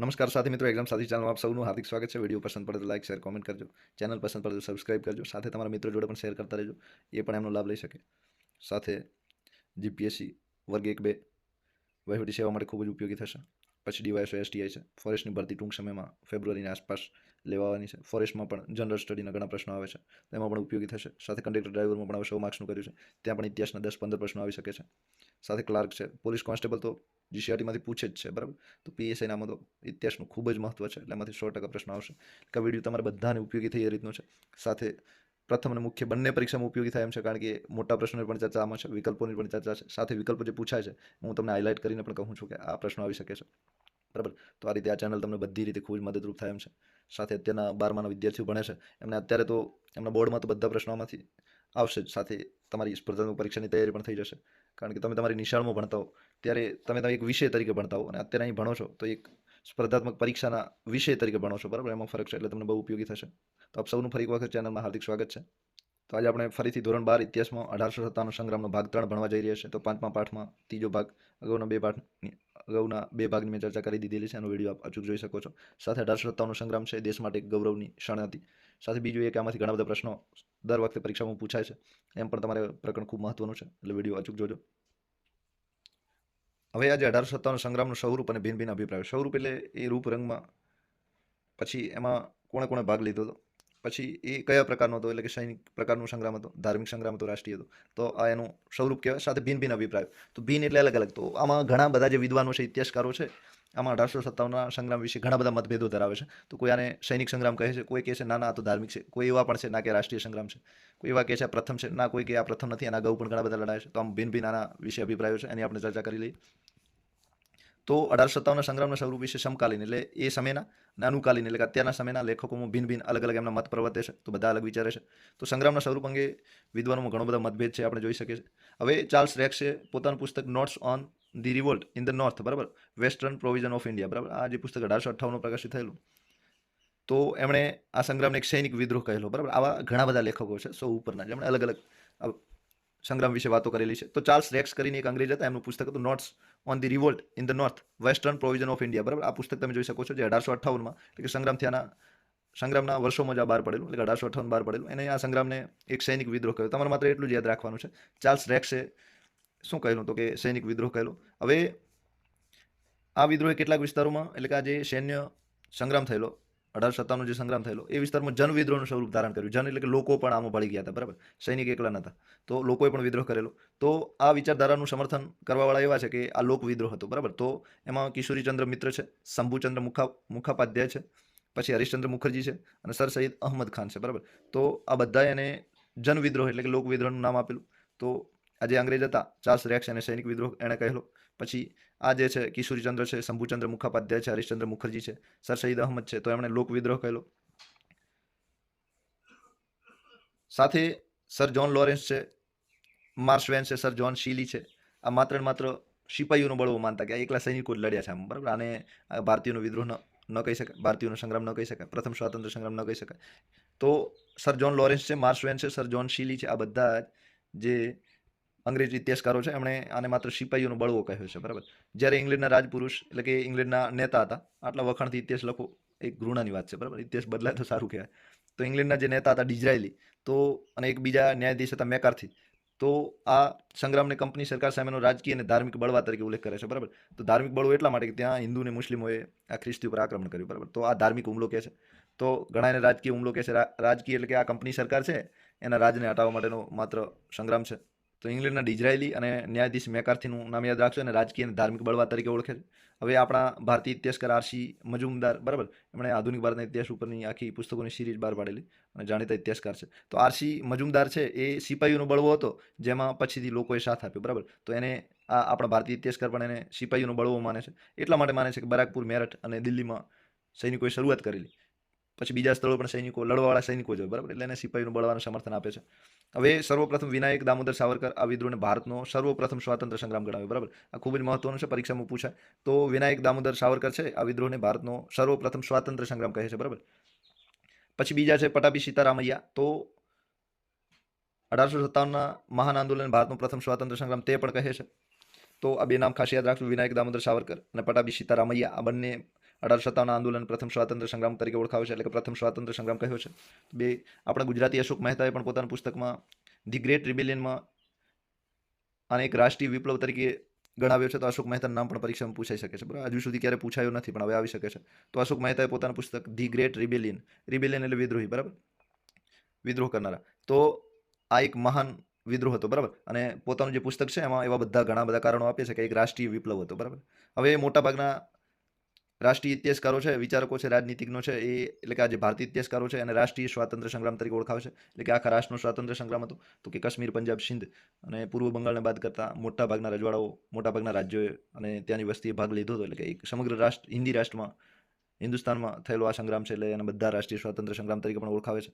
નમસ્કાર સાથી મિત્રો એક્ઝામ સાથી ચેનલમાં આપ સૌનું હાર્દિક સ્વાગત છે. વીડિયો પસંદ પડે તો લાઈક શેર કોમેન્ટ કરજો. ચેનલ પસંદ પડે તો સબસ્ક્રાઇબ કરજો. સાથે તમારા મિત્રો જોડે પણ શેર કરતા રહેજો. એ પણ એમનો લાભ લઈ શકે. સાથે જીપીએસસી વર્ગ એક બે વહીવટી સેવા માટે ખૂબ જ ઉપયોગી થશે. પછી ડીવાયસો એસટીઆઈ છે. ફોરેસ્ટની ભરતી ટૂંક સમયમાં ફેબ્રુઆરીની આસપાસ લેવાની છે. ફોરેસ્ટમાં પણ જનરલ સ્ટડીના ઘણા પ્રશ્નો આવે છે. તેમાં પણ ઉપયોગી થશે. સાથે કન્ડક્ટર ડ્રાઈવરમાં પણ હવે સો માર્ક્સનું કર્યું છે. ત્યાં પણ ઇતિહાસના દસ પંદર પ્રશ્નો આવી શકે છે. સાથે ક્લાર્ક છે. પોલીસ કોન્સ્ટેબલ તો જીસીઆરટીમાંથી પૂછે જ છે, બરાબર? તો પીએસઆઈનામાં તો ઇતિહાસનું ખૂબ જ મહત્ત્વ છે, એટલે એમાંથી સો ટકા પ્રશ્ન આવશે. કે વીડિયો તમારે બધાને ઉપયોગી થઈ એ રીતનું છે. સાથે પ્રથમ અને મુખ્ય બંને પરીક્ષામાં ઉપયોગી થાય એમ છે, કારણ કે મોટા પ્રશ્નોની પણ ચર્ચા આમાં છે, વિકલ્પોની પણ ચર્ચા છે. સાથે વિકલ્પો જે પૂછાય છે, હું તમને હાઇલાઇટ કરીને પણ કહું છું કે આ પ્રશ્નો આવી શકે છે. બરાબર? તો આ રીતે આ ચેનલ તમને બધી રીતે ખૂબ જ મદદરૂપ થાય એમ છે. સાથે અત્યારના બારમાના વિદ્યાર્થીઓ ભણે છે, એમને અત્યારે તો એમના બોર્ડમાં તો બધા પ્રશ્નોમાંથી આવશે જ. સાથે તમારી સ્પર્ધાત્મક પરીક્ષાની તૈયારી પણ થઈ જશે. કારણ કે તમે તમારી નિશાળમાં ભણતા હો. ત્યારે તમે તમે એક વિષય તરીકે ભણતા હો અને અત્યારે અહીં ભણો છો તો એક સ્પર્ધાત્મક પરીક્ષાના વિષય તરીકે ભણો છો, બરાબર? એમાં ફરક છે, એટલે તમને બહુ ઉપયોગી થશે. તો આપ સૌનું ફરી એક વખત ચેનલમાં હાર્દિક સ્વાગત છે. તો આજે આપણે ફરીથી ધોરણ બાર ઇતિહાસમાં અઢારસો સત્તાવન સંગ્રામનો ભાગ ત્રણ ભણવા જઈ રહ્યા છે. તો પાંચમા પાઠમાં ત્રીજો ભાગ, અગાઉના બે પાઠની, અગાઉના બે ભાગની મેં ચર્ચા કરી દીધેલી છે. એનો વીડિયો આપ અચૂક જોઈ શકો છો. સાથે અઢારસો સત્તાવનનો સંગ્રામ છે દેશ માટે એક ગૌરવની ક્ષણ હતી. સાથે બીજું એ કે આમાંથી ઘણા બધા પ્રશ્નો દર વખતે પરીક્ષામાં પૂછાય છે. એમ પણ તમારે પ્રકરણ ખૂબ મહત્વનું છે. એટલે વીડિયો અચૂક જોજો. હવે આજે અઢારસો સત્તાવન સંગ્રામનું સ્વરૂપ અને ભિન્ન ભિન્ન અભિપ્રાય. સ્વરૂપ એટલે એ રૂપ રંગમાં. પછી એમાં કોણે કોણે ભાગ લીધો હતો? પછી એ કયા પ્રકારનો હતો? એટલે કે સૈનિક પ્રકારનો સંગ્રામ હતો? ધાર્મિક સંગ્રામ હતો? રાષ્ટ્રીય હતો? તો આ એનું સ્વરૂપ કહેવાય. સાથે ભિન્ન ભિન્ન અભિપ્રાય. તો ભિન્ન એટલે અલગ અલગ. તો આમાં ઘણા બધા જે વિદ્વાનો છે, ઇતિહાસકારો છે આમાં અઢારસો સત્તાવનના સંગ્રામ વિશે ઘણા બધા મતભેદો ધરાવે છે. તો કોઈ આને સૈનિક સંગ્રામ કહે છે, કોઈ કહે છે, ના ના તો ધાર્મિક છે. કોઈ એવા પણ છે, ના, કે રાષ્ટ્રીય સંગ્રામ છે. કોઈ એવા કહે છે પ્રથમ છે. ના, કોઈ કે આ પ્રથમ નથી. આના અગાઉ પણ ઘણા બધા લડાય છે. તો આમ ભિન્ન ભિન્ન આના વિશે અભિપ્રાયો છે. એની આપણે ચર્ચા કરી લઈએ. તો અઢારસો સત્તાવનના સંગ્રામના સ્વરૂપ વિશે સમકાલીન એટલે એ સમયના અને અનુકાલીન એટલે કે અત્યારના સમયના લેખકોમાં ભિન્ન ભિન્ન અલગ અલગ એમના મત પ્રવર્તે છે. તો બધા અલગ વિચારે છે. તો સંગ્રામના સ્વરૂપ અંગે વિદ્વાનોમાં ઘણો બધા મતભેદ છે, આપણે જોઈ શકીએ છીએ. હવે ચાર્લ્સ રેક્સે પોતાનું પુસ્તક notes on the revolt in the north, બરાબર? વેસ્ટર્ન પ્રોવિઝન ઓફ ઇન્ડિયા, બરાબર? આ જે પુસ્તક અઢારસો અઠ્ઠાવનમાં પ્રકાશિત થયેલું. તો એમણે આ સંગ્રામને એક સૈનિક વિદ્રોહ કહેલો, બરાબર? આવા ઘણા બધા લેખકો છે, સો ઉપરના, જેમણે અલગ અલગ સંગ્રામ વિશે વાતો કરેલી છે. તો ચાર્લ્સ રેક્સ કરીને એક અંગ્રેજ હતા, એમનું પુસ્તક હતું notes on the revolt in the north, western provision of India, બરાબર? આ પુસ્તક તમે જોઈ શકો છો જે અઢારસો અઠ્ઠાવનમાં, એટલે કે સંગ્રામ થયાના સંગ્રામના વર્ષોમાં જ આ બહાર પડેલું, એટલે અઢારસો અઠ્ઠાવન બહાર પડેલું. એને આ સંગ્રામને એક સૈનિક વિદ્રોહ કર્યો તમારે માત્ર એટલું જ યાદ રાખવાનું છે. ચાર્લ્સ રેક્સે શું કહેલું તો કે સૈનિક વિદ્રોહ કહેલો? હવે આ વિદ્રોહે કેટલાક વિસ્તારોમાં એટલે કે આ જે સૈન્ય સંગ્રામ થયેલો, અઢાર સત્તાવનનો જે સંગ્રામ થયેલો, એ વિસ્તારમાં જન વિદ્રોહનું સ્વરૂપ ધારણ કર્યું. જન એટલે કે લોકો પણ આમાં ભળી ગયા હતા, બરાબર? સૈનિક એકલા નહોતા તો લોકોએ પણ વિદ્રોહ કરેલો. તો આ વિચારધારાનું સમર્થન કરવાવાળા એવા છે કે આ લોક વિદ્રોહ હતો, બરાબર? તો એમાં કિશોરીચંદ્ર મિત્ર છે, શંભુચંદ્ર મુખા, મુખાપાધ્યાય છે, પછી હરિશ્ચંદ્ર મુખર્જી છે અને સર સૈયદ અહમદ ખાન છે, બરાબર? તો આ બધા એને જન વિદ્રોહ એટલે કે લોક વિદ્રોહનું નામ આપેલું. તો આ જે અંગ્રેજ હતા. ચાર્લ્સ રેક્સ અને સૈનિક વિદ્રોહ એણે કહેલો. પછી આ જે છે, કિશોરીચંદ્ર છે, શંભુચંદ્ર મુખાપાધ્યાય છે, હરિશ્ચંદ્ર મુખર્જી છે, સર સૈયદ અહમદ છે, તો એમણે લોક વિદ્રોહ કહેલો. સાથે સર જોન લોરેન્સ છે, માર્શવેન છે, સર જોન શીલી છે. આ માત્ર માત્ર સિપાહીઓનો બળવો માનતા કે આ એકલા સૈનિકો જ લડ્યા છે આમ, બરાબર? આને ભારતીયોનો વિદ્રોહ ન કહી શકાય, ભારતીયોનો સંગ્રામ ન કહી શકાય, પ્રથમ સ્વાતંત્ર્ય સંગ્રામ ન કહી શકાય. તો સર જોન લોરેન્સ છે, માર્શવેન છે, સર જોન શીલી છે, આ બધા જે અંગ્રેજી ઇતિહાસકારો છે, એમણે આને માત્ર સિપાહીઓનો બળવો કહ્યો છે, બરાબર? જ્યારે ઇંગ્લેન્ડના રાજપુરુષ એટલે કે ઇંગ્લેન્ડના નેતા હતા, આટલા વખાણથી ઇતિહાસ લખો એક ઘૃણાની વાત છે, બરાબર? ઇતિહાસ બદલાય તો સારું કહેવાય. તો ઇંગ્લેન્ડના જે નેતા હતા, ડિઝરાયલી, તો અને એક બીજા ન્યાયાધીશ હતા, મેકારથી, તો આ સંગ્રામને કંપની સરકાર સામેનો રાજકીય અને ધાર્મિક બળવા તરીકે ઉલ્લેખ કરે છે, બરાબર? તો ધાર્મિક બળવો એટલા માટે કે ત્યાં હિન્દુ અને મુસ્લિમોએ આ ખ્રિસ્તી ઉપર આક્રમણ કર્યું, બરાબર? તો આ ધાર્મિક હુમલો કહે છે. તો ઘણા એને રાજકીય હુમલો કહે છે. રાજકીય એટલે કે આ કંપની સરકાર છે, એના રાજને હટાવવા માટેનો માત્ર સંગ્રામ છે. તો ઇંગ્લેન્ડના ડિઝરાયલી અને ન્યાયાધીશ મેકાર્થીનું નામ યાદ રાખજો અને રાજકીય અને ધાર્મિક બળવા તરીકે ઓળખે છે. હવે આપણા ભારતીય ઇતિહાસકાર આરસી મજુમદાર, બરાબર? એમણે આધુનિક ભારતના ઇતિહાસ ઉપરની આખી પુસ્તકોની સિરીઝ બહાર પાડેલી અને જાણીતા ઇતિહાસકાર છે. તો આરસી મજુમદાર છે, એ સિપાહીઓનો બળવો હતો, જેમાં પછીથી લોકોએ સાથ આપ્યો, બરાબર? તો એને આ આપણા ભારતીય ઇતિહાસકાર પણ એને સિપાહીઓનો બળવો માને છે. એટલા માટે માને છે કે બરાકપુર, મેરઠ અને દિલ્હીમાં સૈનિકોએ શરૂઆત કરેલી. પછી બીજા સ્થળો પણ સૈનિકો લડવાવાળા સૈનિકો જ હોય બરાબર? એટલે એને સિપાહીનું બળવાનું સમર્થન આપે છે. હવે સર્વપ્રથમ વિનાયક દામોદર સાવરકર આ વિદ્રોહને ભારતનો સર્વપ્રથમ સ્વાતંત્ર્ય સંગ્રામ ગણાવ્યો બરાબર? આ ખૂબ જ મહત્વનું છે પરીક્ષામાં પૂછાય. તો વિનાયક દામોદર સાવરકર છે આ વિદ્રોહને ભારતનો સર્વપ્રથમ સ્વાતંત્ર્ય સંગ્રામ કહે છે બરાબર? પછી બીજા છે પટાભી સીતારામૈયા. તો અઢારસો સત્તાવનના મહાન આંદોલન ભારતનો પ્રથમ સ્વાતંત્ર્ય સંગ્રામ તે પણ કહે છે. તો આ બે નામ ખાસ યાદ રાખજો વિનાયક દામોદર સાવરકર અને પટાભી સીતારામૈયા. આ બંને અઢારસો સત્તાવન આંદોલન પ્રથમ સ્વાતંત્ર્ય સંગ્રામ તરીકે ઓળખાવે છે, એટલે કે પ્રથમ સ્વાતંત્ર્ય સંગ્રામ કહ્યો છે. બે, આપણા ગુજરાતી અશોક મહેતાએ પણ પોતાના પુસ્તકમાં ધી ગ્રેટ રિબેલિયનમાં આને એક રાષ્ટ્રીય વિપ્લવ તરીકે ગણાવ્યો છે. તો અશોક મહેતાનું નામ પણ પરીક્ષામાં પૂછાઈ શકે છે. બરાબર, હજુ સુધી ક્યારે પૂછાયું નથી, પણ હવે આવી શકે છે. તો અશોક મહેતાએ પોતાનું પુસ્તક ધી ગ્રેટ રિબેલિયન રિબેલિયન એટલે વિદ્રોહી, બરાબર? વિદ્રોહ કરનારા. તો આ એક મહાન વિદ્રોહ હતો, બરાબર? અને પોતાનું જે પુસ્તક છે, એમાં એવા બધા ઘણા બધા કારણો આપે છે કે એક રાષ્ટ્રીય વિપ્લવ હતો, બરાબર? હવે મોટાભાગના રાષ્ટ્રીય ઇતિહાસકારો છે, વિચારકો છે, રાજનીતિજ્ઞો છે, એ એટલે કે આજે ભારતીય ઇતિહાસકારો છે અને રાષ્ટ્રીય સ્વાતંત્ર્ય સંગ્રામ તરીકે ઓળખાવે છે. એટલે કે આખા રાષ્ટ્રનો સ્વાતંત્ર્ય સંગ્રામ હતો. તો કે કાશ્મીર, પંજાબ, સિંધ અને પૂર્વ બંગાળને બાદ કરતા મોટાભાગના રજવાડાઓ મોટાભાગના રાજ્યોએ અને ત્યાંની વસ્તીએ ભાગ લીધો હતો. એટલે કે એક સમગ્ર રાષ્ટ્ર, હિન્દી રાષ્ટ્રમાં, હિન્દુસ્તાનમાં થયેલો આ સંગ્રામ છે એટલે એને બધા રાષ્ટ્રીય સ્વાતંત્ર્ય સંગ્રામ તરીકે પણ ઓળખાવે છે.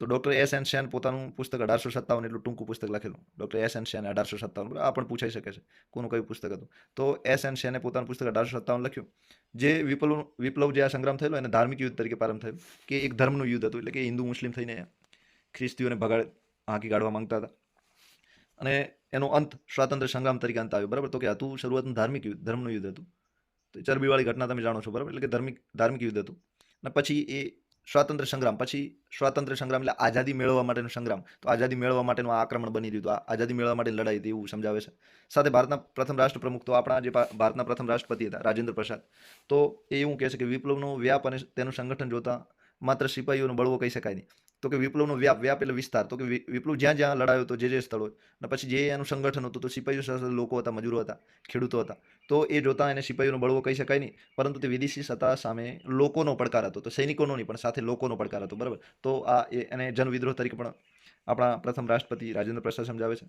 તો ડૉક્ટર એસ એન સેન પોતાનું પુસ્તક અઢારસો સત્તાવન એટલું ટૂંકું પુસ્તક લખેલું. ડૉક્ટર એસ એન સેન અઢારસો સત્તાવન આ પણ પૂછાઈ શકે છે. કોનું કયું પુસ્તક હતું? તો એસ એન સેને પોતાનું પુસ્તક અઢારસો સત્તાવન લખ્યું. જે વિપ્લવ વિપ્લવ જે આ સંગ્રામ થયેલો એને ધાર્મિક યુદ્ધ તરીકે પ્રારંભ થયું. કે એક ધર્મનું યુદ્ધ હતું એટલે કે હિન્દુ મુસ્લિમ થઈને ખ્રિસ્તીઓને ભગાડ, હાંકી કાઢવા માંગતા હતા. અને એનો અંત સ્વાતંત્ર્ય સંગ્રામ તરીકે અંત આવ્યો. બરાબર? તો કે હતું શરૂઆતનું ધાર્મિક યુદ્ધ, ધર્મનું યુદ્ધ હતું. તો ચરબીવાળી ઘટના તમે જાણો છો. બરાબર? એટલે કે ધાર્મિક ધાર્મિક યુદ્ધ હતું. અને પછી એ સ્વાતંત્ર્ય સંગ્રામ. પછી સ્વાતંત્ર્ય સંગ્રામ એટલે આઝાદી મેળવવા માટેનો સંગ્રામ. તો આઝાદી મેળવવા માટેનું આ આક્રમણ બની રહ્યું હતું. આઝાદી મેળવવા માટે લડાઈ હતી એવું સમજાવે છે. સાથે ભારતના પ્રથમ રાષ્ટ્રપ્રમુખ તો આપણા જે ભારતના પ્રથમ રાષ્ટ્રપતિ હતા, રાજેન્દ્ર પ્રસાદ. તો એ એવું કહે છે કે વિપ્લવનો વ્યાપ અને તેનું સંગઠન જોતા માત્ર સિપાહીઓનો બળવો કહી શકાય નહીં. તો કે વિપ્લવનો વ્યાપ વ્યાપ એટલે વિસ્તાર તો કે વિપ્લવ જ્યાં જ્યાં લડાયો હતો જે જે સ્થળો અને પછી જે એનું સંગઠન હતું તો સિપાહીઓ સાથે લોકો હતા મજૂરો હતા ખેડૂતો હતા. તો એ જોતા એને સિપાહીઓનો બળવો કહી શકાય નહીં પરંતુ તે વિદેશી સત્તા સામે લોકોનો પડકાર હતો તો સૈનિકોનો નહીં પણ સાથે લોકોનો પડકાર હતો બરાબર? તો આ એને જનવિદ્રોહ તરીકે પણ આપણા પ્રથમ રાષ્ટ્રપતિ રાજેન્દ્ર પ્રસાદ સમજાવે છે.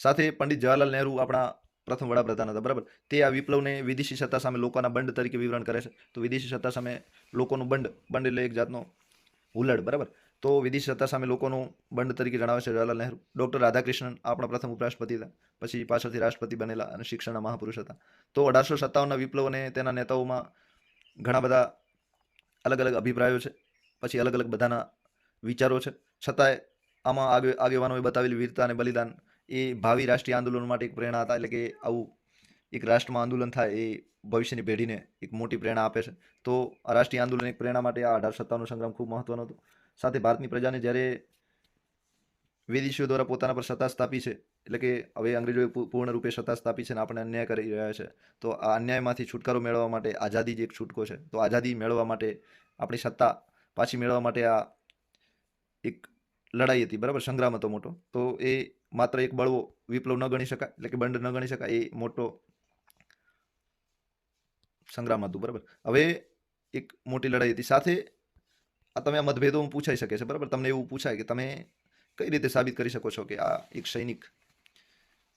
સાથે પંડિત જવાહરલાલ નહેરુ આપણા પ્રથમ વડાપ્રધાન હતા, બરાબર? તે આ વિપ્લવને વિદેશી સત્તા સામે લોકોના બંડ તરીકે વિવરણ કરે છે. તો વિદેશી સત્તા સામે લોકોનું બંડ બંડ એટલે એક જાતનો હુલ્લડ, બરાબર? તો વિદેશી સત્તા સામે લોકોનું બંડ તરીકે જણાવે છે જવાહરલાલ નહેરુ. ડૉક્ટર રાધાકૃષ્ણન આપણા પ્રથમ ઉપરાષ્ટ્રપતિ હતા, પછી પાછળથી રાષ્ટ્રપતિ બનેલા અને શિક્ષણના મહાપુરુષ હતા. તો અઢારસો સત્તાવનના વિપ્લવ અને તેના નેતાઓમાં ઘણા બધા અલગ અલગ અભિપ્રાયો છે, પછી અલગ અલગ બધાના વિચારો છે. છતાંય આમાં આગે આગેવાનોએ બતાવેલી વીરતા અને બલિદાન એ ભાવિ રાષ્ટ્રીય આંદોલન માટે એક પ્રેરણા હતા. એટલે કે આવું એક રાષ્ટ્રમાં આંદોલન થાય એ ભવિષ્યની પેઢીને એક મોટી પ્રેરણા આપે છે. તો રાષ્ટ્રીય આંદોલન એક પ્રેરણા માટે આ અઢાર સત્તાવનનો સંગ્રામ ખૂબ મહત્વનો હતો. સાથે ભારતની પ્રજાને જ્યારે વિદેશીઓ દ્વારા પોતાના પર સત્તા સ્થાપી છે, એટલે કે હવે અંગ્રેજોએ પૂર્ણ રૂપે સત્તા સ્થાપી છે અને આપણે અન્યાય કરી રહ્યા છે, તો આ અન્યાયમાંથી છુટકારો મેળવવા માટે આઝાદી જ એક છૂટકો છે. તો આઝાદી મેળવવા માટે આપણી સત્તા પાછી મેળવવા માટે આ એક લડાઈ હતી, બરાબર? સંગ્રામ હતો મોટો. તો એ માત્ર એક બળવો વિપ્લવ ન ગણી શકાય, એટલે કે બંડ ન ગણી શકાય, એ મોટો સંગ્રામ હતું, બરાબર? હવે એક મોટી લડાઈ હતી. સાથે આ તમે આ મતભેદો પૂછાઈ શકે છે, બરાબર? તમને એવું પૂછાય કે તમે કઈ રીતે સાબિત કરી શકો છો કે આ એક સૈનિક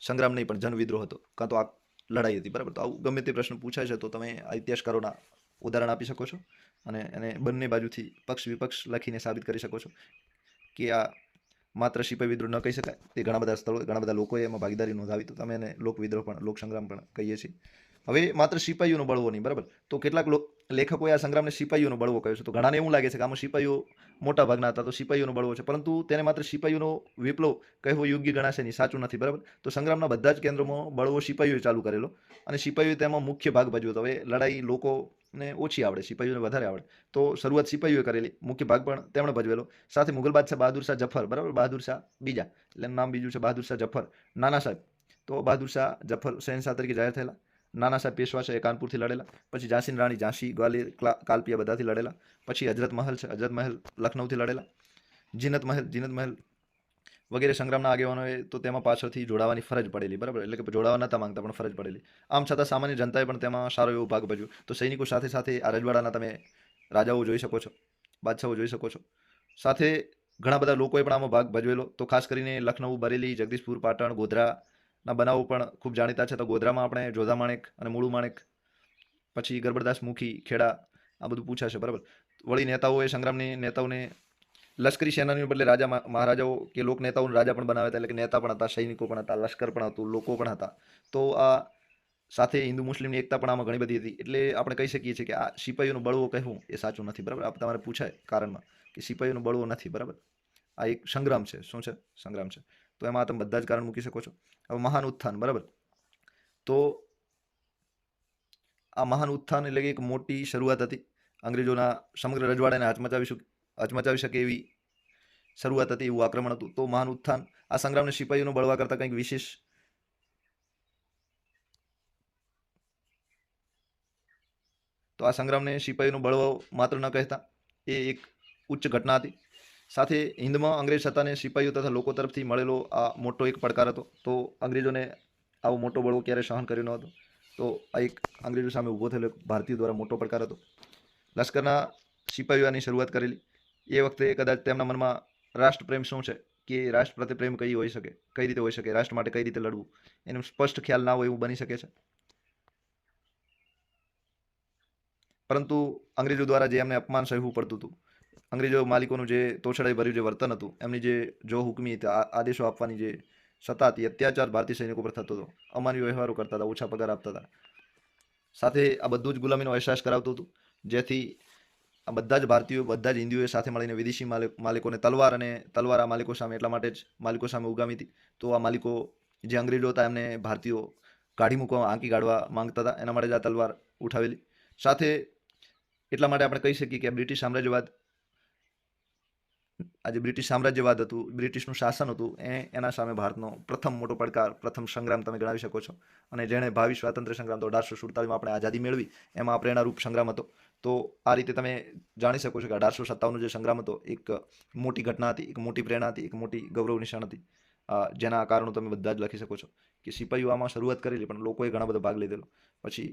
સંગ્રામ નહીં, પણ જનવિદ્રોહ હતો, કાં તો આ લડાઈ હતી, બરાબર? તો આવું ગમે તે પ્રશ્ન પૂછાય છે, તો તમે આ ઇતિહાસકારોના ઉદાહરણ આપી શકો છો અને એને બંને બાજુથી પક્ષ વિપક્ષ લખીને સાબિત કરી શકો છો કે આ માત્ર સિપાઈ વિદ્રોહ ન કહી શકાય. તે ઘણા બધા સ્થળો, ઘણા બધા લોકોએ એમાં ભાગીદારી નોંધાવી. તો તમે એને લોક વિદ્રોહ પણ, લોક સંગ્રામ પણ કહીએ છીએ. હવે માત્ર સિપાહીઓનો બળવો નહીં, બરાબર? તો કેટલાક લેખકોએ આ સંગ્રામને સિપાહીઓનો બળવો કહ્યો છે. તો ઘણાને એવું લાગે છે કે આમાં સિપાહીઓ મોટા ભાગના હતા, તો સિપાહીઓનો બળવો છે. પરંતુ તેને માત્ર સિપાહીઓનો વિપ્લવ કહેવો યોગ્ય ગણાશે નહીં, સાચું નથી, બરાબર? તો સંગ્રામના બધા જ કેન્દ્રોમાં બળવો સિપાહીઓએ ચાલુ કરેલો અને સિપાહીઓએ તેમાં મુખ્ય ભાગ ભજવ્યો હતો. હવે લડાઈ લોકોને ઓછી આવડે, સિપાહીઓને વધારે આવડે. તો શરૂઆત સિપાહીઓએ કરેલી, મુખ્ય ભાગ પણ તેમણે ભજવેલો. સાથે મુગલ બાદશાહ બહાદુર શાહ જફર, બરાબર? બહાદુર શાહ બીજા. એટલે નામ બીજું છે બહાદુર શાહ જફર. નાના સાહેબ. તો બહાદુર શાહ જફર શહેનશાહ તરીકે જાહેર થયેલા. નાના સાહેબ પેશવા છે, એ કાનપુરથી લડેલા. પછી ઝાંસીની રાણી, ઝાંસી, ગ્વાલિયર કાલપિયા બધાથી લડેલા. પછી હજરત મહલ છે હજરત મહેલ લખનૌથી લડેલા. જીનત મહેલ જીનત મહેલ વગેરે સંગ્રામના આગેવાનોએ તો તેમાં પાછળથી જોડાવાની ફરજ પડેલી, બરાબર? એટલે કે જોડાવા નતા માંગતા, પણ ફરજ પડેલી. આમ છતાં સામાન્ય જનતાએ પણ તેમાં સારો એવો ભાગ ભજ્યો તો સૈનિકો સાથે સાથે આ રજવાડાના તમે રાજાઓ જોઈ શકો છો, બાદશાહો જોઈ શકો છો. સાથે ઘણા બધા લોકોએ પણ આમાં ભાગ ભજવેલો. તો ખાસ કરીને લખનઉ, બરેલી, જગદીશપુર, પાટણ, ગોધરાના બનાવો પણ ખૂબ જાણીતા છે. તો ગોધરામાં આપણે જોધા માણેક અને મૂળું માણેક, પછી ગરબરદાસ મુખી, ખેડા, આ બધું પૂછાશે, બરાબર? વળી નેતાઓએ, સંગ્રામની નેતાઓને લશ્કરી સેનાની બદલે રાજા મહારાજાઓ કે લોક નેતાઓને રાજા પણ બનાવ્યા હતા, એટલે કે નેતા પણ હતા, સૈનિકો પણ હતા, લશ્કર પણ હતું, લોકો પણ હતા. તો આ સાથે હિન્દુ મુસ્લિમની એકતા પણ આમાં ઘણી બધી હતી. એટલે આપણે કહી શકીએ છીએ કે આ સિપાહીઓનું બળવો કહેવું એ સાચું નથી, બરાબર? આ તમારે પૂછાય કારણમાં કે સિપાહીઓનું બળવો નથી, બરાબર? આ એક સંગ્રામ છે. શું છે? સંગ્રામ છે. તો એમાં તમે બધા જ કારણ મૂકી શકો છો. હવે મહાન ઉત્થાન, બરાબર? તો આ મહાન ઉત્થાન એટલે કે એક મોટી શરૂઆત હતી. અંગ્રેજોના સમગ્ર રજવાડાને હચમચાવી શક હચમચાવી શકે એવી શરૂઆત હતી એવું આક્રમણ હતું. તો મહાન ઉત્થાન, આ સંગ્રામને સિપાહીઓનો બળવા કરતાં કંઈક વિશેષ તો આ સંગ્રામને સિપાહીઓનો બળવો માત્ર ન કહેતા, એ એક ઉચ્ચ ઘટના હતી. સાથે હિન્દમાં અંગ્રેજ સત્તાને સિપાહીઓ તથા લોકો તરફથી મળેલો આ મોટો એક પડકાર હતો. તો અંગ્રેજોને આવો મોટો બળવો ક્યારે સહન કર્યો ન હતો? તો આ એક અંગ્રેજો સામે ઊભો થયેલો ભારતીયો દ્વારા મોટો પડકાર હતો. લશ્કરના સિપાહીઓની શરૂઆત કરેલી. એ વખતે કદાચ તેમના મનમાં રાષ્ટ્રપ્રેમ શું છે? કે રાષ્ટ્ર પ્રત્યે પ્રેમ કઈ હોઈ શકે? કઈ રીતે હોઈ શકે? રાષ્ટ્ર માટે કઈ રીતે લડવું? એનો સ્પષ્ટ ખ્યાલ ના હોય એવું બની શકે છે? પરંતુ અંગ્રેજો દ્વારા જે એમને અપમાન સહેવું પડતું હતું, અંગ્રેજો માલિકોનું જે તોછડાઈ ભર્યું જે વર્તન હતું, એમની જે જો હુકમી આદેશો આપવાની જે સત્તા હતી અત્યાચાર ભારતીય સૈનિકો પર થતો હતો. અમાન્ય વ્યવહારો કરતા હતા, ઓછા પગાર આપતા હતા. સાથે આ બધું જ ગુલામીનો અહેસાસ કરાવતું હતું, જેથી આ બધા જ ભારતીયો, બધા જ હિન્દુઓએ સાથે મળીને વિદેશી માલિક માલિકોને તલવાર અને તલવાર આ માલિકો સામે એટલા માટે જ માલિકો સામે ઉગામી હતી. તો આ માલિકો જે અંગ્રેજો હતા, એમને ભારતીયો કાઢી મૂકવા આંકી કાઢવા માંગતા હતા. એના માટે જ આ તલવાર ઉઠાવેલી. સાથે એટલા માટે આપણે કહી શકીએ કે બ્રિટિશ સામ્રાજ્યવાદ, આ જે બ્રિટિશ સામ્રાજ્યવાદ હતું, બ્રિટિશનું શાસન હતું, એ એના સામે ભારતનો પ્રથમ મોટો પડકાર, પ્રથમ સંગ્રામ તમે ગણાવી શકો છો. અને જેણે ભાવિ સ્વાતંત્ર્ય સંગ્રામ તો અઢારસો સુડતાલીસમાં આપણે આઝાદી મેળવી, એમાં પ્રેરણારૂપ સંગ્રામ હતો. તો આ રીતે તમે જાણી શકો છો કે અઢારસો સત્તાવનનો જે સંગ્રામ હતો, એક મોટી ઘટના હતી, એક મોટી પ્રેરણા હતી, એક મોટી ગૌરવ નિશાન હતી. જેના કારણો તમે બધા જ લખી શકો છો કે સિપાહીઓ આમાં શરૂઆત કરેલી, પણ લોકોએ ઘણા બધા ભાગ લીધેલો. પછી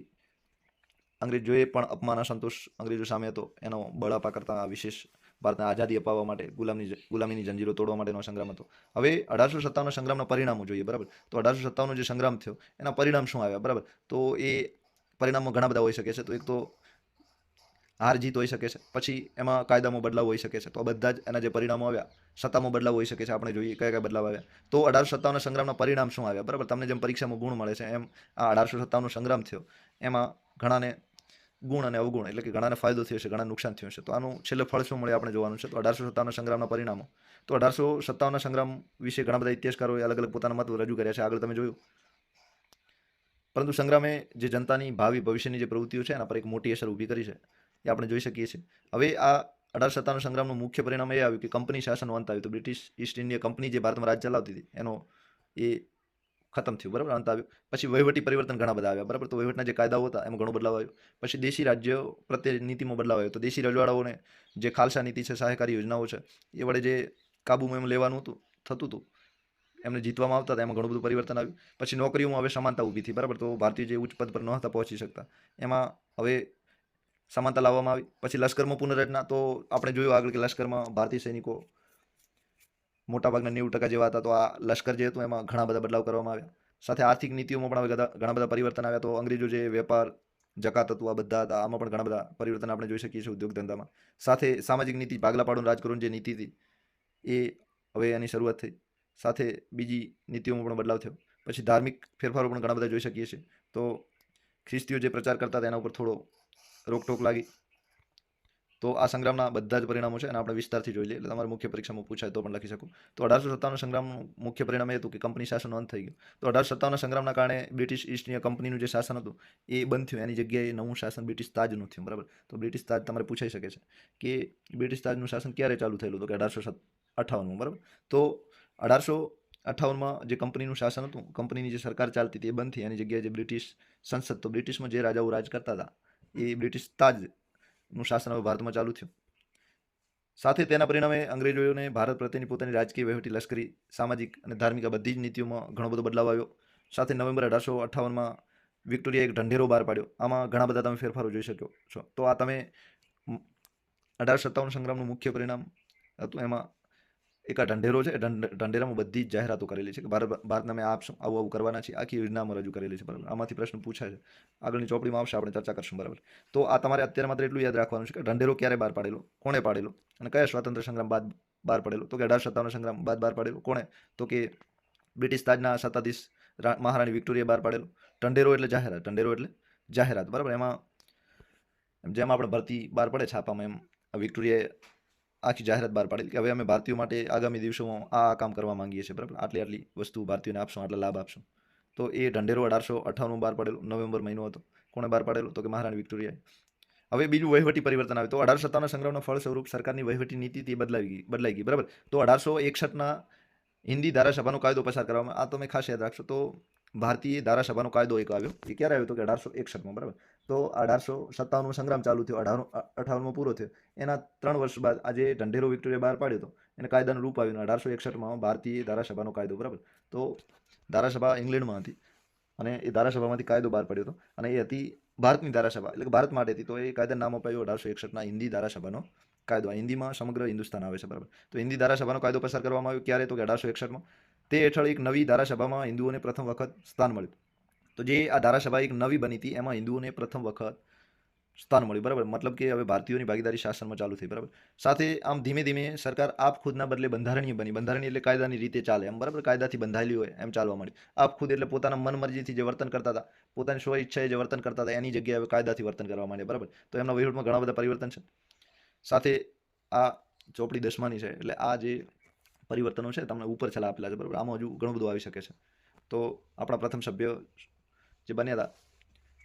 અંગ્રેજોએ પણ અપમાન અસંતોષ અંગ્રેજો સામે હતો, એનો બળાપા કરતાં વિશેષ ભારતને આઝાદી અપાવવા માટે ગુલામની ગુલામીની જંજીરો તોડવા માટેનો સંગ્રામ હતો. હવે અઢારસો સત્તાવનના સંગ્રામના પરિણામો જોઈએ, બરાબર? તો અઢારસો સત્તાવનનો જે સંગ્રામ થયો, એના પરિણામ શું આવ્યા, બરાબર? તો એ પરિણામો ઘણા બધા હોઈ શકે છે. તો એક તો હાર જીત હોઈ શકે છે. પછી એમાં કાયદામાં બદલાવ હોઈ શકે છે. તો આ બધા જ એના જે પરિણામો આવ્યા, સત્તામાં બદલાવ હોઈ શકે છે. આપણે જોઈએ કયા કયા બદલાવ આવ્યા. તો અઢારસો સત્તાવનના સંગ્રામના પરિણામ શું આવ્યા? બરાબર? તમને જેમ પરીક્ષામાં ગુણ મળે છે, એમ આ અઢારસો સત્તાવનનો સંગ્રામ થયો. એમાં ઘણાને ગુણ અને અવગુણ, એટલે કે ઘણાને ફાયદો થયો છે ઘણા નુકસાન થયું છે. તો આનું છેલ્લે ફળ શું મળે આપણે જોવાનું છે? તો અઢારસો સત્તાવનના સંગ્રામના પરિણામો. તો અઢારસો સત્તાવનના સંગ્રામ વિશે ઘણા બધા ઇતિહાસકારોએ અલગ અલગ પોતાના મત રજૂ કર્યા છે. આગળ તમે જોયું. પરંતુ સંગ્રામે જે જનતાની ભાવિ ભવિષ્યની જે પ્રવૃત્તિઓ છે, એના પર એક મોટી અસર ઊભી કરી છે. એ આપણે જોઈ શકીએ છીએ. હવે આ અઢાર સત્તાનું સંગ્રામનું મુખ્ય પરિણામ એ આવ્યું કે કંપની શાસનનો અંત આવ્યો. તો બ્રિટિશ ઈસ્ટ ઇન્ડિયા કંપની જે ભારતમાં રાજ ચલાવતી હતી, એનો એ ખતમ થયું. બરાબર? અંત આવ્યો. પછી વહીવટી પરિવર્તન ઘણા બધા આવ્યા. બરાબર? તો વહીવટના જે કાયદાઓ હતા, એમાં ઘણો બદલાવ આવ્યો. પછી દેશી રાજ્યો પ્રત્યે નીતિમાં બદલાવ આવ્યો. તો દેશી રજવાડાઓને જે ખાલસા નીતિ છે, સહાયકારી યોજનાઓ છે, એ વડે જે કાબૂમાં એમ લેવાનું હતું, થતું હતું, એમને જીતવામાં આવતા હતા. એમાં ઘણું બધું પરિવર્તન આવ્યું. પછી નોકરીઓમાં હવે સમાનતા ઊભી થઈ. બરાબર? તો ભારતીય જે ઉચ્ચ પદ પર નહોતા પહોંચી શકતા. એમાં હવે સમાનતા લાવવામાં આવી. પછી લશ્કરમાં પુનરરચના, તો આપણે જોયું આગળ કે લશ્કરમાં ભારતીય સૈનિકો મોટાભાગના નેવું ટકા જેવા હતા, તો આ લશ્કર જે હતું એમાં ઘણા બધા બદલાવ કરવામાં આવ્યા. સાથે આર્થિક નીતિઓમાં પણ ઘણા બધા પરિવર્તન આવ્યા. તો અંગ્રેજો જે વેપાર, જકાત હતું, આ બધા હતા, આમાં પણ ઘણા બધા પરિવર્તન આપણે જોઈ શકીએ છીએ ઉદ્યોગ ધંધામાં. સાથે સામાજિક નીતિ, ભાગલા પાડું રાજકરણ જે નીતિ હતી, એ હવે એની શરૂઆત થઈ. સાથે બીજી નીતિઓમાં પણ બદલાવ થયો. પછી ધાર્મિક ફેરફારો પણ ઘણા બધા જોઈ શકીએ છીએ. તો ખ્રિસ્તીઓ જે પ્રચાર કરતા હતા, એના ઉપર થોડો રોકટોક લાગી. તો આ સંગ્રામના બધા જ પરિણામો છે અને આપણે વિસ્તારથી જોઈ લઈએ. એટલે તમારે મુખ્ય પરીક્ષામાં પૂછાય તો પણ લખી શકું. તો અઢારસો સત્તાવન સંગ્રામનું મુખ્ય પરિણામ એ હતું કે કંપની શાસનનો અંત થઈ ગયો. તો અઢારસો સત્તાવન સંગ્રામના કારણે બ્રિટિશ ઈસ્ટ ઇન્ડિયા કંપનીનું જે શાસન હતું એ બંધ થયું. એની જગ્યાએ નવું શાસન બ્રિટિશ તાજનું થયું, બરાબર? તો બ્રિટિશ તાજ તમારે પૂછાઈ શકે છે કે બ્રિટિશ તાજનું શાસન ક્યારે ચાલુ થયેલું તો કે અઢારસો અઠાવનમાં, બરાબર? તો અઢારસો અઠાવનમાં જે કંપનીનું શાસન હતું, કંપનીની જે સરકાર ચાલતી હતી એ બંધ થઈ. એની જગ્યાએ જે બ્રિટિશ સંસદ, તો બ્રિટિશમાં જે રાજાઓ રાજ કરતા હતા એ બ્રિટિશ તાજનું શાસન હવે ભારતમાં ચાલુ થયું. સાથે તેના પરિણામે અંગ્રેજોને ભારત પ્રત્યેની પોતાની રાજકીય વહીવટી, લશ્કરી, સામાજિક અને ધાર્મિક આ બધી જ નીતિઓમાં ઘણો બધો બદલાવ આવ્યો. સાથે નવેમ્બર અઢારસો અઠ્ઠાવનમાં વિક્ટોરિયા એક ઢંઢેરો બહાર પાડ્યો. આમાં ઘણા બધા તમે ફેરફારો જોઈ શકો છો. તો આ તમે અઢારસો સત્તાવન સંગ્રામનું મુખ્ય પરિણામ હતું એમાં એક આ ઢંઢેરો છે ઢંઢેરામાં બધી જ જાહેરાતો કરેલી છે કે ભારત ભારતના મેં આપશું આવું આવું કરવાના છે આખી યોજનામાં રજૂ કરેલી છે. બરાબર. આમાંથી પ્રશ્ન પૂછાય છે. આગળની ચોપડીમાં આવશે, આપણે ચર્ચા કરશું. બરાબર. તો આ તમારે અત્યારે માત્ર એટલું યાદ રાખવાનું છે કે ઢંઢેરો ક્યારે બહાર પાડેલો? કોણે પાડેલો? અને કયા સ્વાતંત્ર્ય સંગ્રામ બાદ બહાર પાડેલો? તો કે અઢાર સત્તાવન સંગ્રામ બાદ બહાર પાડેલો? કોણે? તો કે બ્રિટિશ તાજના સત્તાધીશ મહારાણી વિક્ટોરિયા બહાર પાડેલો. ઢંઢેરો એટલે જાહેરાત, ઢંઢેરો એટલે જાહેરાત. બરાબર. એમાં, જેમ આપણે ભરતી બહાર પડે છાપામાં, એમ વિક્ટોરિયાએ આખી જાહેરાત બહાર પાડેલી કે હવે અમે ભારતીયો માટે આગામી દિવસોમાં આ કામ કરવા માંગીએ છીએ, બરાબર? આટલી આટલી વસ્તુ ભારતીયોને આપશું, આટલા લાભ આપશું. તો એ ઢંઢેરો અઢારસો અઠ્ઠાણું બહાર પાડેલું, નવેમ્બર મહિનો હતો. કોણે બહાર પાડેલું? તો કે મહારાણી વિક્ટોરિયાએ. હવે બીજું વહીવટી પરિવર્તન આવ્યું તો અઢારસો સત્તાવનના સંગ્રહનો ફળ સ્વરૂપ સરકારની વહીવટી નીતિ તે બદલાવી ગઈ, બદલાઈ ગઈ, બરાબર? તો અઢારસો એકસઠના હિન્દી ધારાસભાનો કાયદો પસાર કરવામાં, આ તમે ખાસ યાદ રાખશો, તો ભારતીય ધારાસભાનો કાયદો એક આવ્યો. એ ક્યારે આવ્યો તો કે અઢારસો એકસઠમાં, બરાબર? તો અઢારસો સત્તાવનનો સંગ્રામ ચાલુ થયો. અઢાર અઠાવનમાં પૂરો થયો. એના ત્રણ વર્ષ બાદ આજે ઢંઢેરો વિક્ટોરિયા બહાર પાડ્યો હતો. એને કાયદાનું રૂપ આવ્યું અઢારસો એકસઠમાં ભારતીય ધારાસભાનો કાયદો, બરાબર? તો ધારાસભા ઇંગ્લેન્ડમાં હતી અને એ ધારાસભામાંથી કાયદો બહાર પડ્યો હતો. અને એ હતી ભારતની ધારાસભા, એટલે ભારત માટે હતી. તો એ કાયદાનું નામ અપાયું અઢારસો એકસઠના હિન્દી ધારાસભાનો કાયદો. હિન્દીમાં સમગ્ર હિન્દુસ્તાન આવે છે, બરાબર? તો હિન્દી ધારાસભાનો કાયદો પસાર કરવામાં આવ્યો ક્યારે? તો કે અઢારસો એકસઠમાં. તે હેઠળ એક નવી ધારાસભામાં હિન્દુઓને પ્રથમ વખત સ્થાન મળ્યું. તો જે આ ધારાસભા એક નવી બની હતી, એમાં હિન્દુઓને પ્રથમ વખત સ્થાન મળ્યું, બરાબર? મતલબ કે હવે ભારતીયોની ભાગીદારી શાસનમાં ચાલુ થઈ, બરાબર? સાથે આમ ધીમે ધીમે સરકાર આપ ખુદના બદલે બંધારણીય બની. બંધારણીય એટલે કાયદાની રીતે ચાલે, એમ, બરાબર? કાયદાથી બંધાયેલી હોય, એમ ચાલવા મળી આપ ખુદ એટલે પોતાના મન મરજીથી જે વર્તન કરતા હતા, પોતાની સ્વ ઈચ્છાએ જે વર્તન કરતા હતા, એની જગ્યાએ હવે કાયદાથી વર્તન કરવા માંડ્યા, બરાબર? તો એમના વહીવટમાં ઘણા બધા પરિવર્તન છે. સાથે આ ચોપડી દસમાની છે, એટલે આ જે પરિવર્તનો છે, તમને ઉપર છેલ્લા આપેલા છે, બરાબર? આમાં હજુ ઘણું બધું આવી શકે છે. તો આપણા પ્રથમ સભ્ય જે બન્યા હતા,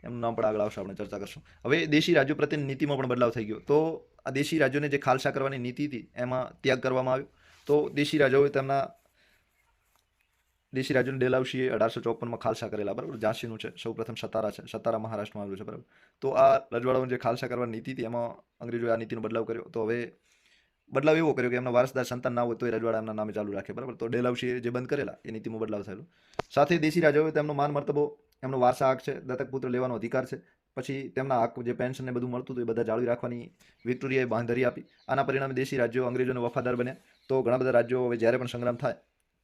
એમનું નામ પણ આગળ આવશે, આપણે ચર્ચા કરશું. હવે દેશી રાજ્યો પ્રત્યેની નીતિમાં પણ બદલાવ થઈ ગયો. તો આ દેશી રાજ્યોને જે ખાલસા કરવાની નીતિ હતી, એમાં ત્યાગ કરવામાં આવ્યો. તો દેશી રાજાઓએ તેમના, દેશી રાજ્યોને ડેલાવશીએ અઢારસો ચોપનમાં ખાલસા કરેલા, બરાબર? ઝાંસીનું છે સૌ પ્રથમ સતારા છે સતારા મહારાષ્ટ્રમાં આવેલું છે, બરાબર? તો આ રજવાડાઓની જે ખાલસા કરવાની નીતિ હતી, એમાં અંગ્રેજોએ આ નીતિનો બદલાવ કર્યો. તો હવે બદલાવ એવો કર્યો કે એમના વારસદાર સંતાન ના હોય તો એ રજવાડા એમના નામે ચાલુ રાખે, બરાબર? તો ડેલાવશીએ જે બંધ કરેલા, એ નીતિમાં બદલાવ થયેલો. સાથે દેશી રાજાઓએ તેમનો માન મર્તબો એમનો વારસા હક છે, દત્તક પુત્ર લેવાનો અધિકાર છે. પછી તેમના હક જે પેન્શન ને બધું મળતું હતું એ બધા જાળવી રાખવાની વિક્ટોરિયાએ બાંધરી આપી. આના પરિણામે દેશી રાજ્યો અંગ્રેજોને વફાદાર બન્યા. તો ઘણા બધા રાજ્યો હવે જ્યારે પણ સંગ્રામ થાય,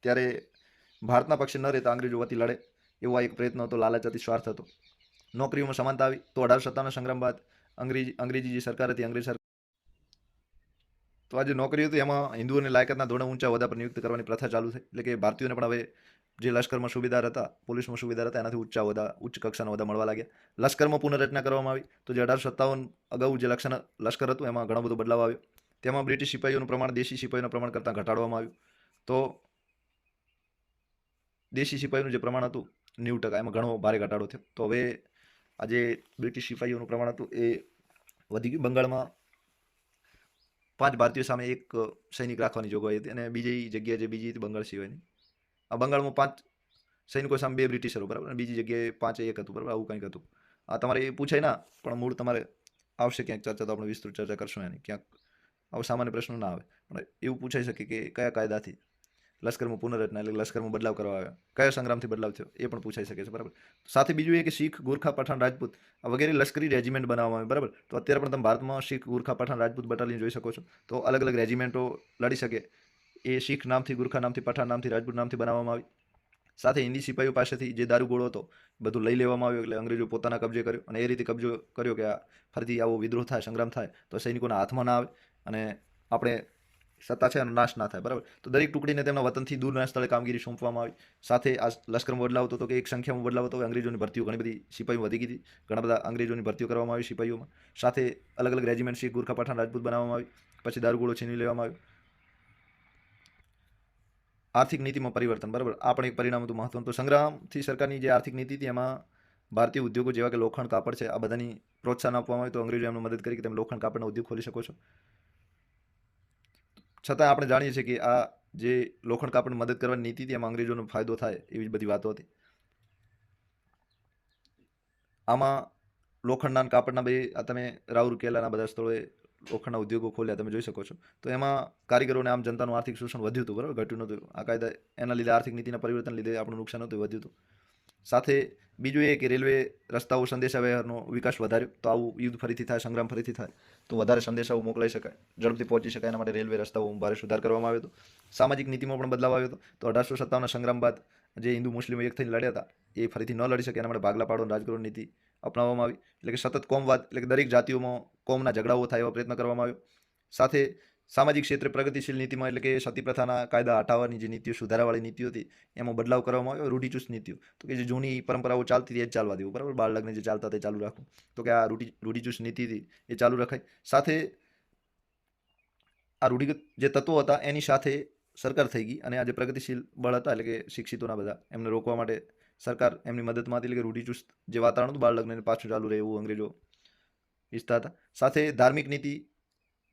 ત્યારે ભારતના પક્ષે ન રહેતા અંગ્રેજો વતી લડે. એવો એક પ્રયત્ન હતો, લાલચ હતી સ્વાર્થ હતો. નોકરીઓમાં સમાનતા આવી. તો અઢારસો સત્તાવનના સંગ્રામ બાદ અંગ્રેજી અંગ્રેજી જે સરકાર હતી અંગ્રેજ સરકાર તો આ નોકરી હતી એમાં હિન્દુઓને લાયકાતના ધોરણે ઊંચા હોદ્દા પર નિયુક્ત કરવાની પ્રથા ચાલુ થઈ એટલે કે ભારતીયોને પણ હવે જે લશ્કરમાં સુબેદાર હતા, પોલીસમાં સુબેદાર હતા, એનાથી ઊંચા હોદ્દા, ઉચ્ચ કક્ષાના હોદ્દા મળવા લાગ્યા. લશ્કરમાં પુનઃરચના કરવામાં આવી. તો જે અઢારસો સત્તાવન અગાઉ જે લક્ષણ, લશ્કર હતું, એમાં ઘણો બધો બદલાવ આવ્યો. તેમાં બ્રિટિશ સિપાહીઓનું પ્રમાણ, દેશી સિપાહીઓના પ્રમાણ કરતાં ઘટાડવામાં આવ્યું. તો દેશી સિપાહીનું જે પ્રમાણ હતું, નેવું ટકા, એમાં ઘણો ભારે ઘટાડો થયો. તો હવે આજે બ્રિટિશ સિપાહીઓનું પ્રમાણ હતું એ વધી ગયું. બંગાળમાં પાંચ ભારતીયો સામે એક સૈનિક રાખવાની જોગવાઈ હતી અને બીજી જગ્યાએ જે બીજી હતી બંગાળ સિવાયની. આ બંગાળમાં પાંચ સૈનિકો સામે બે બ્રિટિશરો બરાબર? અને બીજી જગ્યાએ પાંચે એક હતું બરાબર? આવું કંઈક હતું. આ તમારે એ પૂછાય ના પણ મૂળ તમારે આવશે ક્યાંક ચર્ચા તો આપણે વિસ્તૃત ચર્ચા કરશું એની. ક્યાંક આવો સામાન્ય પ્રશ્નો ના આવે. પણ એવું પૂછાઈ શકે કે કયા કાયદાથી લશ્કરમાં પુનર્રચના એટલે લશ્કરમાં બદલાવ કરવા આવ્યો. કયો સંગ્રામથી બદલાવ થયો? એ પણ પૂછાઈ શકે છે, બરાબર? સાથે બીજું એ કે શીખ, ગુરખા, પઠાણ, રાજપૂત વગેરે લશ્કરી રેજિમેન્ટ બનાવવામાં આવે બરાબર? તો અત્યારે પણ તમે ભારતમાં શીખ, ગુરખા, પઠાણ, રાજપૂત બટાલિયન જોઈ શકો છો. તો અલગ અલગ રેજિમેન્ટો લડી શકે. એ શીખ નામથી, ગુરખા નામથી, પઠાણ નામથી, રાજપૂત નામથી બનાવવામાં આવી. સાથે હિન્દી સિપાહીઓ પાસેથી જે દારૂગોળો હતો, બધું લઈ લેવામાં આવ્યો એટલે અંગ્રેજો પોતાના કબજે કર્યો અને એ રીતે કબજો કર્યો કે આ ફરીથી આવો વિદ્રોહ થાય, સંગ્રામ થાય, તો સૈનિકોના હાથમાં ના આવે અને આપણે સત્તા છે એનો નાશ ના થાય, બરાબર? તો દરેક ટુકડીને તેમના વતનથી દૂરના સ્થળે કામગીરી સોંપવામાં આવી. સાથે આ લશ્કરમાં બદલાવ હતો કે એક સંખ્યામાં બદલાવ હતો અંગ્રેજોની ભરતીઓ, ઘણી બધી સિપાહીઓ વધી ગઈ હતી. ઘણા બધા અંગ્રેજોની ભરતીઓ કરવામાં આવી સિપાહીઓમાં સાથે અલગ અલગ રેજિમેન્ટ શીખ ગુરખા પઠાણ રાજપૂત બનાવવામાં આવી. પછી દારૂગોળો છીનવી લેવામાં આવ્યો. આર્થિક નીતિમાં પરિવર્તન, બરાબર? આ પણ એક પરિણામ હતું મહત્વનું. તો સંગ્રામથી સરકારની જે આર્થિક નીતિ હતી, એમાં ભારતીય ઉદ્યોગો જેવા કે લોખંડ, કાપડ છે, આ બધાની પ્રોત્સાહન આપવામાં આવ્યું તો અંગ્રેજો એમને મદદ કરી કે તમે લોખંડ, કાપડનો ઉદ્યોગ ખોલી શકો છો. છતાં આપણે જાણીએ છીએ કે આ જે લોખંડ કાપડની મદદ કરવાની નીતિ હતી, એમાં અંગ્રેજોનો ફાયદો થાય એવી બધી વાતો હતી. આમાં લોખંડના કાપડના બે, આ તમે રાઉરકેલાના બધા સ્થળોએ લોખંડના ઉદ્યોગો ખોલ્યા, તમે જોઈ શકો છો. તો એમાં કારીગરોને આમ જનતાનું આર્થિક શોષણ વધ્યું હતું, બરાબર? ઘટ્યું નહોતું. આ કાયદા એના લીધે આર્થિક નીતિના પરિવર્તન લીધે આપણું નુકસાન હતું વધ્યું હતું. સાથે બીજું એ કે રેલવે રસ્તાઓ સંદેશાવ્યવહારનો વિકાસ વધાર્યો, તો આવું યુદ્ધ ફરીથી થાય, સંગ્રામ ફરીથી થાય, તો વધારે સંદેશાઓ મોકલાઈ શકાય, ઝડપથી પહોંચી શકાય, એના માટે રેલવે રસ્તાઓ ભારે સુધાર કરવામાં આવ્યો હતો. સામાજિક નીતિમાં પણ બદલાવ આવ્યો હતો. તો અઢારસો સત્તાવનના સંગ્રામ બાદ જે હિન્દુ મુસ્લિમ એક થઈને લડ્યા હતા, એ ફરીથી ન લડી શકે એના માટે ભાગલા પાડો રાજગૃહ નીતિ અપનાવવામાં આવી. એટલે કે સતત કોમવાદ, એટલે કે દરેક જાતિઓમાં કોમના ઝઘડાઓ થાય એવા પ્રયત્ન કરવામાં આવ્યો. સાથે સામાજિક ક્ષેત્રે પ્રગતિશીલ નીતિમાં એટલે કે સતી પ્રથાના કાયદા હટાવવાની જે નીતિઓ, સુધારાવાળી નીતિઓ હતી, એમાં બદલાવ કરવામાં આવ્યો, રૂઢિચુસ્ત નીતિઓ. તો કે જે જૂની પરંપરાઓ ચાલતી હતી એ ચાલવા દેવું, બરાબર? બાળ લગ્ન જે ચાલતા તે ચાલુ રાખવું. તો કે આ રૂઢિ, રૂઢિચુસ્ત નીતિ હતી એ ચાલુ રખાય. સાથે આ રૂઢિગત જે તત્વો હતા એની સાથે સરકાર થઈ ગઈ અને આ જે પ્રગતિશીલ બળ હતા એટલે કે શિક્ષિતોના બધા. એમને રોકવા માટે સરકાર એમની મદદમાં હતી એટલે કે રૂઢિચુસ્ત જે વાતાવરણ હતું બાળ લગ્નને પાછું ચાલુ રહે એવું અંગ્રેજો ઈચ્છતા હતા. સાથે ધાર્મિક નીતિ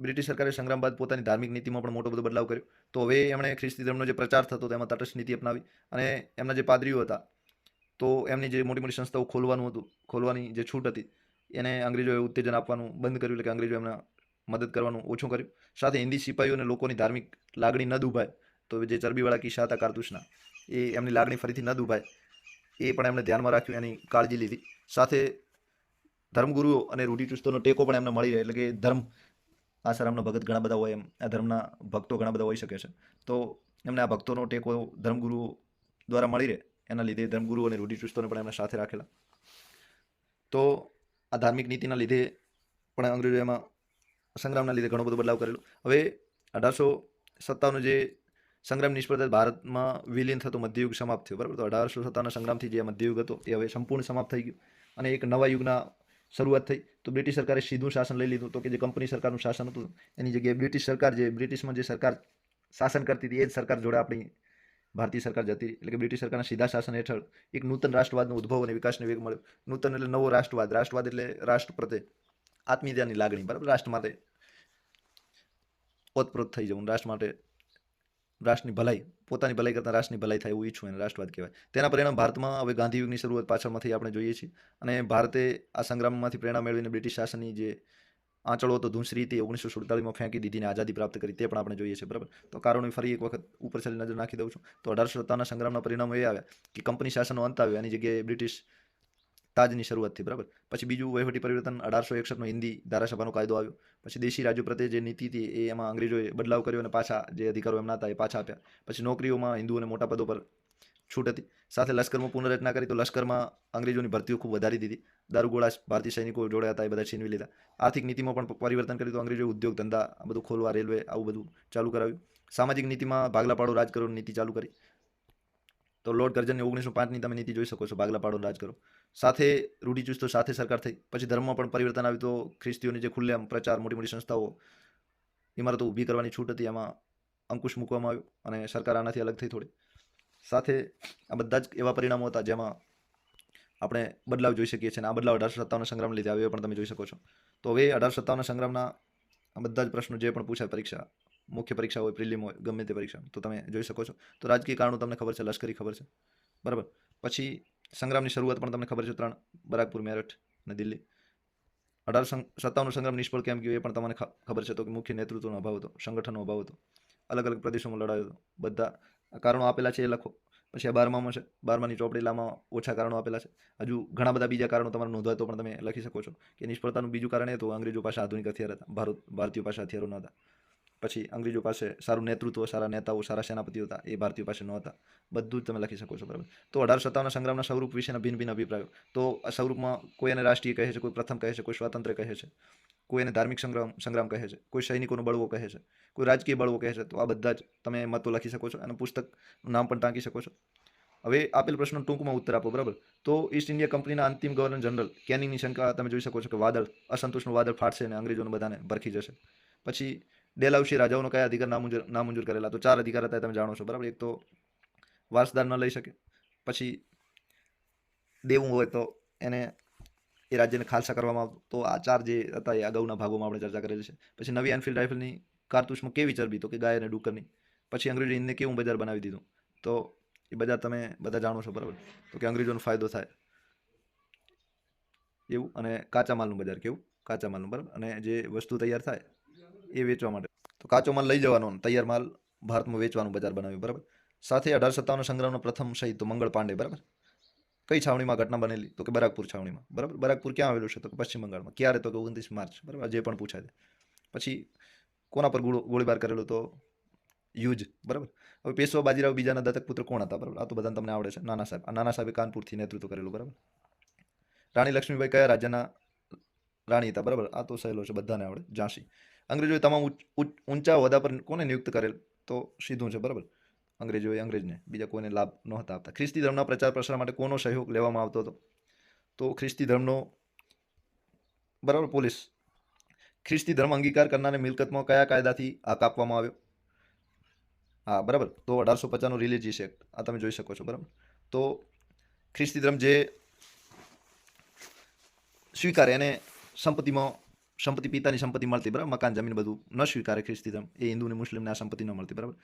બ્રિટિશ સરકારે સંગ્રામ બાદ પોતાની ધાર્મિક નીતિમાં પણ મોટો બધો બદલાવ કર્યો. તો હવે એમણે ખ્રિસ્તી ધર્મનો જે પ્રચાર થતો તેમાં તટસ્થ નીતિ અપનાવી અને એમના જે પાદરીઓ હતા, તો એમની જે મોટી મોટી સંસ્થાઓ ખોલવાનું હતું, ખોલવાની જે છૂટ હતી, એને અંગ્રેજોએ ઉત્તેજન આપવાનું બંધ કર્યું, એટલે કે અંગ્રેજો એમના મદદ કરવાનું ઓછું કર્યું. સાથે હિન્દી સિપાહીઓને લોકોની ધાર્મિક લાગણી ન દુભાય, તો જે ચરબીવાળા કિસ્સા હતા કારતુસના, એ એમની લાગણી ફરીથી ન દુભાય, એ પણ એમણે ધ્યાનમાં રાખ્યું, એની કાળજી લીધી. સાથે ધર્મગુરુઓ અને રૂઢિચુસ્તોનો ટેકો પણ એમને મળી રહે એટલે કે ધર્મ આસારામના ભગત ઘણા બધા હોય એમ, આ ધર્મના ભક્તો ઘણા બધા હોઈ શકે છે. તો એમને આ ભક્તોનો ટેકો ધર્મગુરુઓ દ્વારા મળી રહે, એના લીધે ધર્મગુરુ અને રૂઢિચુસ્તોને પણ એમણે સાથે રાખેલા. તો આ ધાર્મિક નીતિના લીધે પણ અંગ્રેજો એમાં સંગ્રામના લીધે ઘણો બધો બદલાવ કરેલો. હવે અઢારસો સત્તાવન જે સંગ્રામ નિષ્ફળતા ભારતમાં વિલીન થતો મધ્યયુગ સમાપ્ત થયો, બરાબર? તો અઢારસો સત્તાવનના સંગ્રામથી જે મધ્યયુગ હતો, એ હવે સંપૂર્ણ સમાપ્ત થઈ ગયું. અને એક નવા યુગના શરૂઆત થઈ, તો બ્રિટિશ સરકારે સીધું શાસન લઈ લીધું. તો કે જે કંપની સરકારનું શાસન હતું, એની જગ્યાએ બ્રિટિશ સરકાર, જે બ્રિટિશમાં જે સરકાર શાસન કરતી હતી, એ જ સરકાર જોડે આપણી ભારતીય સરકાર જતી. એટલે કે બ્રિટિશ સરકારના સીધા શાસન હેઠળ એક નૂતન રાષ્ટ્રવાદનો ઉદ્ભવ અને વિકાસને વેગ મળ્યો. નૂતન એટલે નવો રાષ્ટ્રવાદ. રાષ્ટ્રવાદ એટલે રાષ્ટ્ર પ્રત્યે આત્મીયતાની લાગણી, બરાબર? રાષ્ટ્ર માટે ઓતપ્રોત થઈ જવું, રાષ્ટ્ર માટે રાષ્ટ્રની ભલાઈ, પોતાની ભલાઈ કરતાં રાષ્ટ્રની ભલાઈ થાય એવું ઈચ્છું એને રાષ્ટ્રવાદ કહેવાય. તેના પરિણામ ભારતમાં હવે ગાંધી યુગની શરૂઆત પાછળમાંથી આપણે જોઈએ છીએ અને ભારતે આ સંગ્રામમાંથી પ્રેરણા મેળવીને બ્રિટિશ શાસનની જે આંચળો હતો, ધૂંસરી તે ઓગણીસો સુડતાલીસમાં ફેંકી દીધીને આઝાદી પ્રાપ્ત કરી, તે પણ આપણે જોઈએ છીએ, બરાબર? તો કારણો ફરી એક વખત ઉપર છેલ્લી નજર નાખી દઉં છું. તો અઢારસો સત્તાના સંગ્રામના પરિણામો એ આવ્યા કે કંપની શાસનનો અંત આવ્યો એની જગ્યાએ બ્રિટિશ તાજની શરૂઆતથી બરાબર? પછી બીજું વહીવટી પરિવર્તન, અઢારસો એકસઠનો હિન્દી ધારાસભાનો કાયદો આવ્યો. પછી દેશી રાજ્યો પ્રત્યે જે નીતિ હતી, એ એમાં અંગ્રેજોએ બદલાવ કર્યો અને પાછા જે અધિકારો એમના હતા, એ પાછા આપ્યા. પછી નોકરીઓમાં હિન્દુઓને મોટા પદો પર છૂટ હતી. સાથે લશ્કરમાં પુનરરચના કરી, તો લશ્કરમાં અંગ્રેજોની ભરતીઓ ખૂબ વધારી દીધી. દારૂગોળા, ભારતીય સૈનિકો જોડ્યા હતા, એ બધા છીનવી લીધા. આર્થિક નીતિમાં પણ પરિવર્તન કર્યું, તો અંગ્રેજોએ ઉદ્યોગ, ધંધા, આ બધું ખોલવા, રેલવે, આવું બધું ચાલુ કરાવ્યું. સામાજિક નીતિમાં ભાગલા પાડો રાજ કરોની નીતિ ચાલુ કરી. તો લોર્ડ કર્જનની ઓગણીસો પાંચની તમે નીતિ જોઈ શકો છો ભાગલા પાડો રાજ કરો. સાથે રૂઢિચુસ્તો સાથે સરકાર થઈ. પછી ધર્મમાં પણ પરિવર્તન આવ્યું તો ખ્રિસ્તીઓની જે ખુલ્લેઆમ પ્રચાર મોટી મોટી સંસ્થાઓ, ઇમારતો ઊભી કરવાની છૂટ હતી, એમાં અંકુશ મૂકવામાં આવ્યો અને સરકાર આનાથી અલગ થઈ થોડી. સાથે આ બધા જ એવા પરિણામો હતા જેમાં આપણે બદલાવ જોઈ શકીએ છીએ અને આ બદલાવ અઢારસો સત્તાવનના સંગ્રામ લીધે આવ્યો પણ તમે જોઈ શકો છો. તો હવે અઢારસો સત્તાવનના સંગ્રામના બધા જ પ્રશ્નો જે પણ પૂછાય પરીક્ષા મુખ્ય પરીક્ષા હોય, પ્રિલિમ હોય, ગમે તે પરીક્ષા. તો તમે જોઈ શકો છો. તો રાજકીય કારણો તમને ખબર છે, લશ્કરી ખબર છે. બરાબર? પછી સંગ્રામની શરૂઆત પણ તમને ખબર છે, ત્રણ. બરાકપુર, મેરઠ અને દિલ્હી. અઢાર સત્તાવનનો સંગ્રામ નિષ્ફળ કેમ ગયો એ પણ તમને ખબર છે. તો કે મુખ્ય નેતૃત્વનો અભાવ હતો, સંગઠનનો અભાવ હતો. અલગ અલગ પ્રદેશોમાં લડાયો હતો. બધા કારણો આપેલા છે એ લખો. પછી આ બારમામાં છે. બારમાની ચોપડીલામાં ઓછા કારણો આપેલા છે. હજુ ઘણા બધા બીજા કારણો તમારે નોંધવા તો પણ તમે લખી શકો છો. કે નિષ્ફળતાનું બીજું કારણ એ હતું, અંગ્રેજો પાસે આધુનિક હથિયાર હતા. ભારત, ભારતીયો પાસે હથિયારો ન હતા. પછી અંગ્રેજો પાસે સારું નેતૃત્વ, સારા નેતાઓ, સારા સેનાપતિઓ હતા, એ ભારતીયો પાસે નહોતા બધું જ તમે લખી શકો છો, બરાબર? તો અઢાર સત્તાવનના સંગ્રામના સ્વરૂપ વિશેના ભિન્ન ભિન્ન અભિપ્રાયો. તો સ્વરૂપમાં કોઈ એને રાષ્ટ્રીય કહે છે, કોઈ પ્રથમ કહે છે, કોઈ સ્વાતંત્ર્ય કહે છે, કોઈ એને ધાર્મિક સંગ્રામ સંગ્રામ કહે છે, કોઈ સૈનિકોનો બળવો કહે છે, કોઈ રાજકીય બળવો કહે છે, તો આ બધા જ તમે મતો લખી શકો છો અને પુસ્તકનું નામ પણ ટાંકી શકો છો. હવે આપેલ પ્રશ્નો ટૂંકમાં ઉત્તર આપો, બરાબર? તો ઈસ્ટ ઇન્ડિયા કંપનીના અંતિમ ગવર્નર જનરલ કેનિંગની શંકા તમે જોઈ શકો છો કે વાદળ, અસંતોષનું વાદળ ફાટશે અને અંગ્રેજોને બધાને ભરખી જશે. પછી ડેલાઉસી રાજાઓનો કયા અધિકાર નામંજૂર નામંજૂર કરેલા? તો ચાર અધિકાર હતા તમે જાણો છો, બરાબર? એક તો વારસદાર ન લઈ શકે, પછી દેવું હોય તો એને એ રાજ્યને ખાલસા કરવામાં આવતું. આ ચાર જે હતા એ અગાઉના ભાગોમાં આપણે ચર્ચા કરેલી છે. પછી નવી એનફિલ્ડ રાઇફલની કારતૂસમાં કેવી ચરબી? તો કે ગાય અને ડુક્કરની પછી અંગ્રેજો હિંદને કેવું બજાર બનાવી દીધું? તો એ બજાર તમે બધા જાણો છો, બરાબર? તો કે અંગ્રેજોનો ફાયદો થાય. એવું? અને કાચા માલનું બજાર કેવું? કાચા માલનું, બરાબર? અને જે વસ્તુ તૈયાર થાય એ વેચવા માટે. તો કાચો માલ લઈ જવાનો તૈયાર માલ ભારતમાં વેચવાનું બજાર બનાવ્યું, બરાબર? સાથે અઢાર સત્તાવન સંગ્રામનો પ્રથમ શહીદ તો મંગળ પાંડે, બરાબર? કઈ છાવણીમાં ઘટના બનેલી? તો કે બરાકપુર છાવણીમાં, બરાબર? બરાકપુર ક્યાં આવેલું છે? તો કે પશ્ચિમ બંગાળમાં. ક્યારે? તો કે ઓગણત્રીસ માર્ચ, બરાબર? જે પણ પૂછાય છે પછી કોના પર ગોળો- ગોળીબાર કરેલો તો યુજ, બરાબર? હવે પેશવા બાજીરાવ બીજાના દત્તક પુત્ર કોણ હતા, બરાબર? આ તો બધાને તમને આવડે છે. નાના સાહેબ. આ નાના સાહેબે કાનપુરથી નેતૃત્વ કરેલું, બરાબર? રાણી લક્ષ્મીબાઈ કયા રાજ્યના રાણી હતા, બરાબર? આ તો સહેલો છે, બધાને આવડે. ઝાંસી. અંગ્રેજોએ તમામ ઊંચા હોદ્દા પર કોને નિયુક્ત કરેલ? તો સીધું છે, બરાબર? અંગ્રેજોએ અંગ્રેજને, બીજા કોઈને લાભ નહોતા આપતા. ખ્રિસ્તી ધર્મના પ્રચાર પ્રસાર માટે કોનો સહયોગ લેવામાં આવતો હતો? તો ખ્રિસ્તી ધર્મનો, બરાબર, પોલીસ. ખ્રિસ્તી ધર્મ અંગીકાર કરનારને મિલકતમાં કયા કાયદાથી હક આપવામાં આવ્યો? હા, બરાબર. તો અઢારસો પચાસનો રિલીજીયસ એક્ટ, આ તમે જોઈ શકો છો, બરાબર? તો ખ્રિસ્તી ધર્મ જે સ્વીકારે એને સંપત્તિમાં સંપત્તિ પિતાની સંપત્તિ મળતી, બરાબર? મકાન, જમીન બધું ન સ્વીકારે ખ્રિસ્તી ધર્મ. એ હિન્દુ અને મુસ્લિમને આ સંપત્તિ ન મળતી, બરાબર?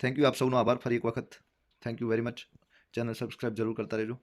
થેન્ક યુ આપ સૌનો આભાર ફરી એક વખત. Thank you very much channel subscribe જરૂર કરતા રહેજો.